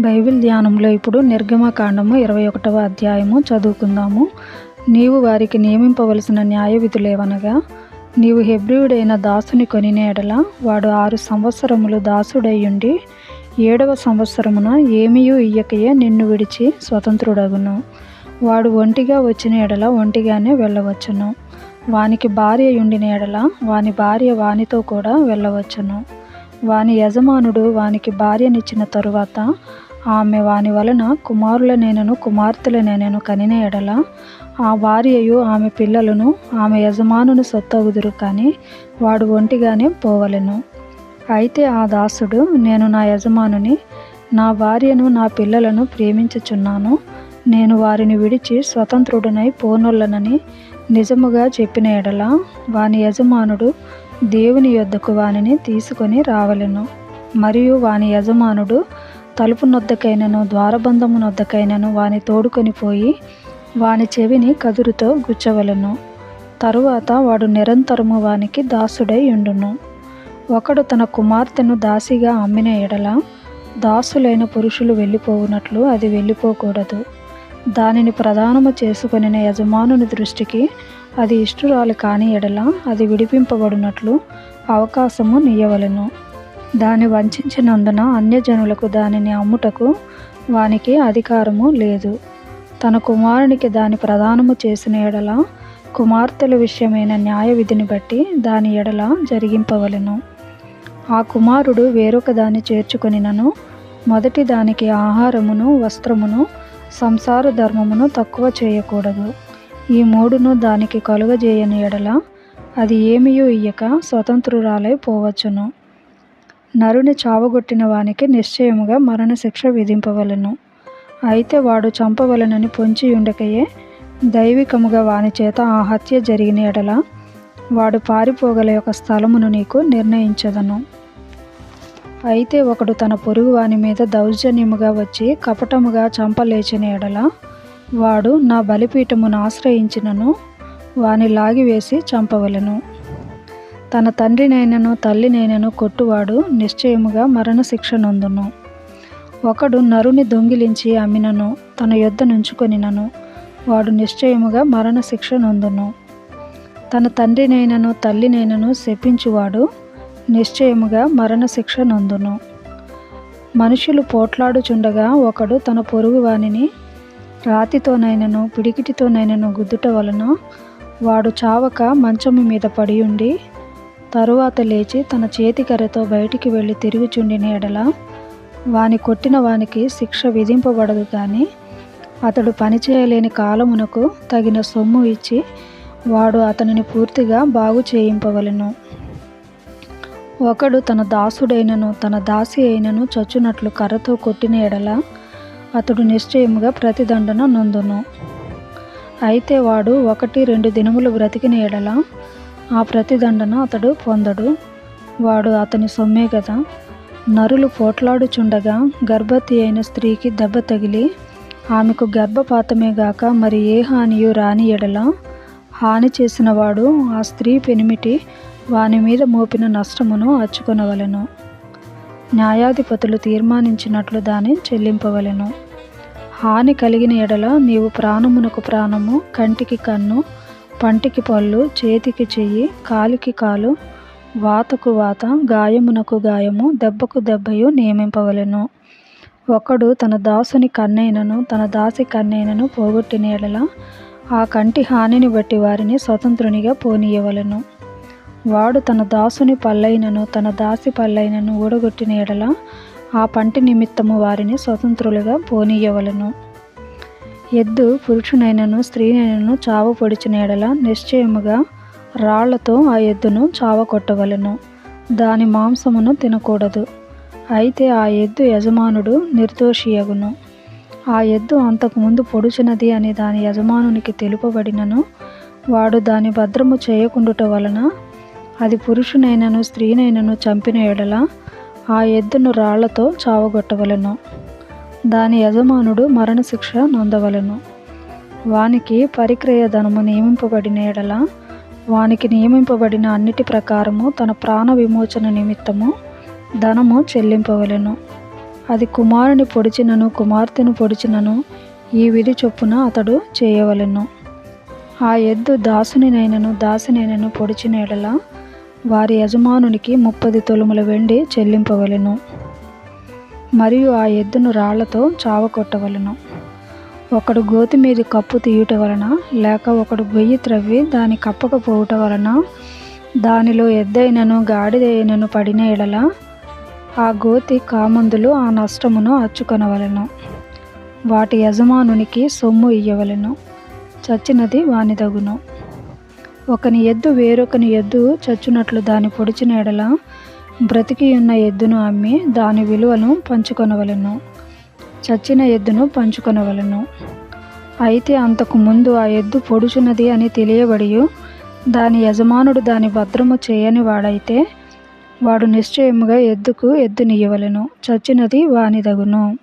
Bible ధ్యానంలో ఇప్పుడు నిర్గమకాండము ఇరవై ఒకటవ అధ్యాయము చదువుకుందాము. నీవు వారికి నియమింపవలసిన న్యాయ విధులేవనగా నీవు హెబ్రియుడైన దాసుని కొనిన ఎడల వాడు ఆరు సంవత్సరములు దాసుడయ్యుండి ఏడవ సంవత్సరమున ఏమీయూ ఇయ్యకయే నిన్ను విడిచి స్వతంత్రుడగును. వాడు ఒంటిగా వచ్చిన ఎడల ఒంటిగానే వెళ్ళవచ్చును. వానికి భార్య ఉండిన ఎడల వాని భార్య వానితో కూడా వెళ్ళవచ్చును. వాని యజమానుడు వానికి భార్యనిచ్చిన తరువాత ఆమె వాని వలన కుమారులనైనను కుమార్తెలనైనను కనిన ఎడల ఆ భార్యయు ఆమె పిల్లలను ఆమె యజమానుని సొత్తగుదురు కానీ వాడు ఒంటిగానే పోవలెను. అయితే ఆ దాసుడు నేను నా యజమానుని నా భార్యను నా పిల్లలను ప్రేమించుచున్నాను. నేను వారిని విడిచి స్వతంత్రుడనై పోనొల్లనని నిజముగా చెప్పిన ఎడల వాని యజమానుడు దేవుని యొద్దకు వానిని తీసుకొని రావలెను. మరియు వాని యజమానుడు తలుపు నొద్దకైనను ద్వారబంధము నొద్దకైనను వాని తోడుకొని పోయి వాని చెవిని కదురుతో గుచ్చవలెను. తరువాత వాడు నిరంతరము వానికి దాసుడై ఉండును. ఒకడు తన కుమార్తెను దాసిగా అమ్మిన ఎడల దాసులైన పురుషులు వెళ్ళిపోవునట్లు అది వెళ్ళిపోకూడదు. దానిని ప్రధానము చేసుకొనిన యజమానుని దృష్టికి అది ఇష్టురాలు కాని ఎడల అది విడిపింపబడినట్లు అవకాశము నీయవలను. దాని వంచినందున అన్యజనులకు దానిని అమ్ముటకు వానికి అధికారము లేదు. తన కుమారునికి దాని ప్రదానము చేసిన ఎడల కుమార్తెల విషయమైన న్యాయ విధిని బట్టి దాని ఎడల జరిగింపవలెను. ఆ కుమారుడు వేరొక దాన్ని చేర్చుకొనినను మొదటి దానికి ఆహారమును వస్త్రమును సంసార ధర్మమును తక్కువ చేయకూడదు. ఈ మూడును దానికి కలుగజేయని ఎడల అది ఏమియూ ఇయ్యక స్వతంత్రురాలై పోవచ్చును. నరుని చావగొట్టిన వానికి నిశ్చయముగా మరణశిక్ష విధింపవలను. అయితే వాడు చంపవలనని పొంచి ఉండకయే దైవికముగా వాని చేత ఆ హత్య జరిగిన ఎడల వాడు పారిపోగల యొక్క స్థలమును నీకు నిర్ణయించదను. అయితే ఒకడు తన పొరుగు వాని మీద దౌర్జన్యముగా వచ్చి కపటముగా చంపలేచిన ఎడల వాడు నా బలిపీఠమును ఆశ్రయించినను వాని లాగివేసి చంపవలెను. తన తండ్రినైనను తల్లినైనను కొట్టువాడు నిశ్చయముగా మరణశిక్ష నొందును ఒకడు నరుని దొంగిలించి అమ్మినను తన యొద్ద నుంచుకొనినను వాడు నిశ్చయముగా మరణశిక్ష నొందును తన తండ్రినైనను తల్లినైనను శపించువాడు నిశ్చయముగా మరణశిక్ష నందును. మనుషులు పోట్లాడుచుండగా ఒకడు తన పొరుగు వానిని రాతితోనైనను పిడికిటితోనైనను గుద్దుట వలన వాడు చావక మంచము మీద పడి ఉండి తరువాత లేచి తన చేతికర్రతో బయటికి వెళ్ళి తిరుగుచుండిన ఎడల వాని కొట్టిన వానికి శిక్ష విధింపబడదు కానీ అతడు పనిచేయలేని కాలమునకు తగిన సొమ్ము ఇచ్చి వాడు అతనిని పూర్తిగా బాగు చేయింపవలెను. ఒకడు తన దాసుడైనను తన దాసి అయినను చచ్చునట్లు కర్రతో కొట్టిన ఎడల అతడు నిశ్చయముగా ప్రతిదండన నొందును. అయితే వాడు ఒకటి రెండు దినములు బ్రతికిన ఎడల ఆ ప్రతిదండన అతడు పొందడు. వాడు అతని సొమ్మే కదా నరులు పోట్లాడుచుండగా గర్భవతి అయిన స్త్రీకి దెబ్బ తగిలి ఆమెకు గర్భపాతమే గాక మరి ఏ హానియు రాని ఎడల హాని చేసిన వాడు ఆ స్త్రీ పెనిమిటి వాని మీద మోపిన నష్టమును అచ్చుకొనవలెను న్యాయాధిపతులు తీర్మానించినట్లు దాన్ని చెల్లింపవలెను. హాని కలిగిన ఎడల నీవు ప్రాణమునకు ప్రాణము కంటికి కన్ను పంటికి పళ్ళు చేతికి చెయ్యి కాలికి కాలు వాతకు వాత గాయమునకు గాయము దెబ్బకు దెబ్బయు నియమింపవలెను. ఒకడు తన దాసుని కన్నైనను తన దాసి కన్నైనను పోగొట్టిన ఎడల ఆ కంటి హానిని బట్టి వారిని స్వతంత్రునిగా పోనీయవలెను. వాడు తన దాసుని పల్లైనను తన దాసి పల్లైనను ఊడగొట్టిన ఎడల ఆ పంటి నిమిత్తము వారిని స్వతంత్రులుగా పోనీయవలను. ఎద్దు పురుషునైనను స్త్రీనైనను చావ పొడిచిన ఎడల నిశ్చయముగా రాళ్ళతో ఆ ఎద్దును చావ కొట్టవలను. దాని మాంసమును తినకూడదు. అయితే ఆ ఎద్దు యజమానుడు నిర్దోషియగును. ఆ ఎద్దు అంతకుముందు పొడిచినది అని దాని యజమానునికి తెలుపబడినను వాడు దాని భద్రము చేయకుండుట వలన అది పురుషునైనను స్త్రీనైనను చంపిన ఎడల ఆ ఎద్దును రాళ్ళతో చావగొట్టవలెను. దాని యజమానుడు మరణశిక్ష నొందవలెను. వానికి పరిక్రయ ధనము నియమింపబడిన ఎడల వానికి నియమింపబడిన అన్నిటి ప్రకారము తన ప్రాణ విమోచన నిమిత్తము ధనము చెల్లింపవలెను. అది కుమారుని పొడిచినను కుమార్తెను పొడిచినను ఈ విధి చొప్పున అతడు చేయవలెను. ఆ ఎద్దు దాసునినైనను దాసినైనను పొడిచిన ఎడల వారి యజమానునికి ముప్పది తొలుముల వెండి చెల్లింపవలెను. మరియు ఆ ఎద్దును రాళ్ళతో చావకొట్టవలను. ఒకడు గోతి మీద కప్పు తీయుట వలన లేక ఒకడు గొయ్యి త్రవ్వి దాని కప్పకపోవుట వలన దానిలో ఎద్దైనను గాడిదైనను పడిన ఎడల ఆ గోతి కామందులు ఆ నష్టమును అచ్చుకొనవలెను. వాటి యజమానునికి సొమ్ము ఇయ్యవలను. చచ్చినది వానిదగును. ఒకని ఎద్దు వేరొకని ఎద్దు చచ్చునట్లు దాని పొడిచిన ఎడల బ్రతికి ఉన్న ఎద్దును అమ్మి దాని విలువను పంచుకొనవలెను. చచ్చిన ఎద్దును పంచుకొనవలెను. అయితే అంతకు ముందు ఆ ఎద్దు పొడుచున్నది అని తెలియబడి దాని యజమానుడు దాని భద్రము చేయని వాడైతే వాడు నిశ్చయముగా ఎద్దుకు ఎద్దునియ్యవలను చచ్చినది వానిదగును.